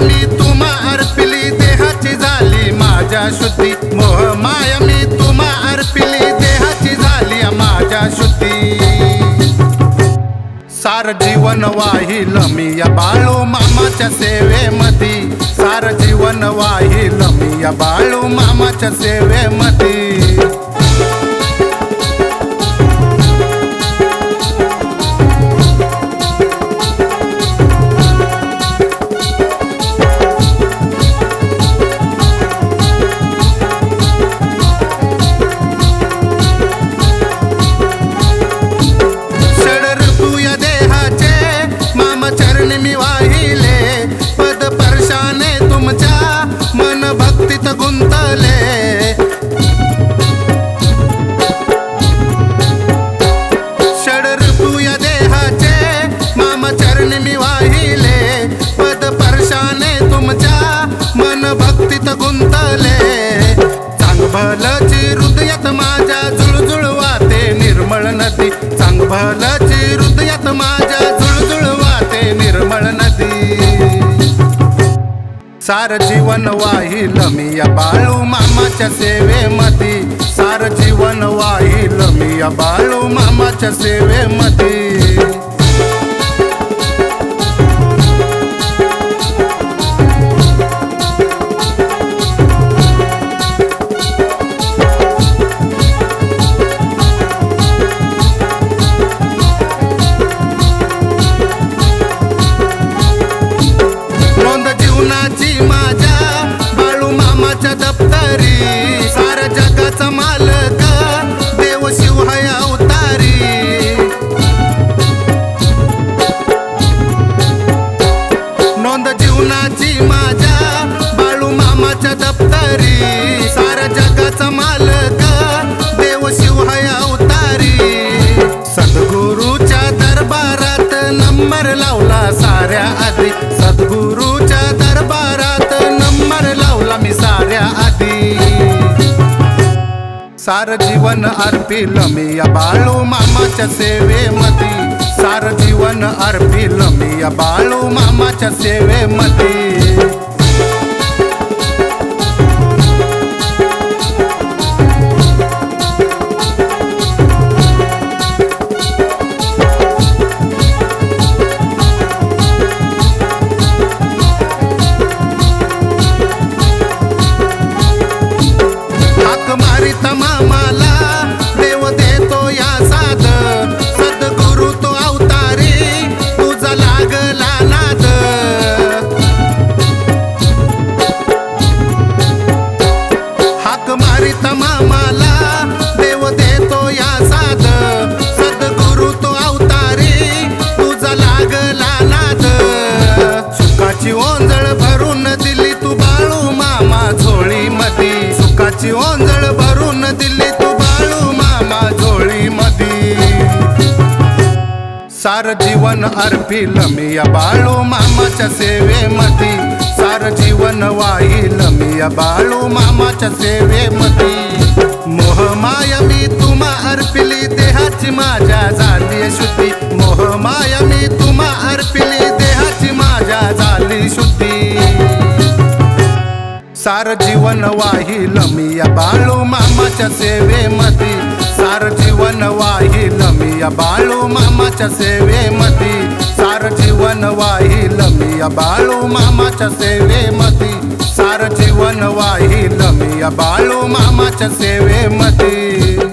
मी तुम्हा अर्पिली देहाची झाली माझ्या शुद्धी. मोह माया मी तुम्हा अर्पिली देहाची झाली माझ्या शुद्धी. सार जीवन वाहिल मी या बाळो मामाच्या सेवेमधी. सार जीवन वाहिल मी या बाळो मामाच्या सेवेमधी. चरणी मी वाहिले. पद परशाने तुमच्या मन भक्तीत गुंतले. षड ऋतू देहाचे माम चरणी मी वाहिले. पद परशाने तुमच्या मन भक्तीत गुंतले. चांग भलची हृदयात माझ्या जुळजुळ वाते निर्मळ नदी चांग सार जीवन वाहिल. मी या बाळू मामाच्या सेवेमध्ये. सार जीवन वाहिल. मी या बाळू मामाच्या सेवेमध्ये. माझ्या बाळू मामाच्या दप्तरी. सारा जगाचा मालक देव शिव उतारी अवतारी. नोंद जीवनाची माझ्या बाळू मामाच्या दप्तरी. सार जीवन अर्पिल मी या बाळू मामाच्या सेवेमती सार जीवन अर्पिल मी या बाळू मामाच्या सेवेमती मारित सार जीवन अर्पिल मी बाळू मामाच्या सेवेमती सार जीवन वाईल मी बाळू मामाच्या सेवेमती मोहमाय मी तुम्हा अर्पिली देहाची माझ्या झाली शुद्धी. मोहमाय मी तुम्हा अर्पिली देहाची माझ्या झाली शुद्धी. सार जीवन वाहिल मी बाळू मामाच्या सेवेमती सार जीवन वाहिल मी या बाळू मामाच्या सेवेमती सार जीवन वाहिल मी या बाळू मामाच्या सेवेमती सार जीवन वाहिल मी या बाळू मामाच्या सेवेमती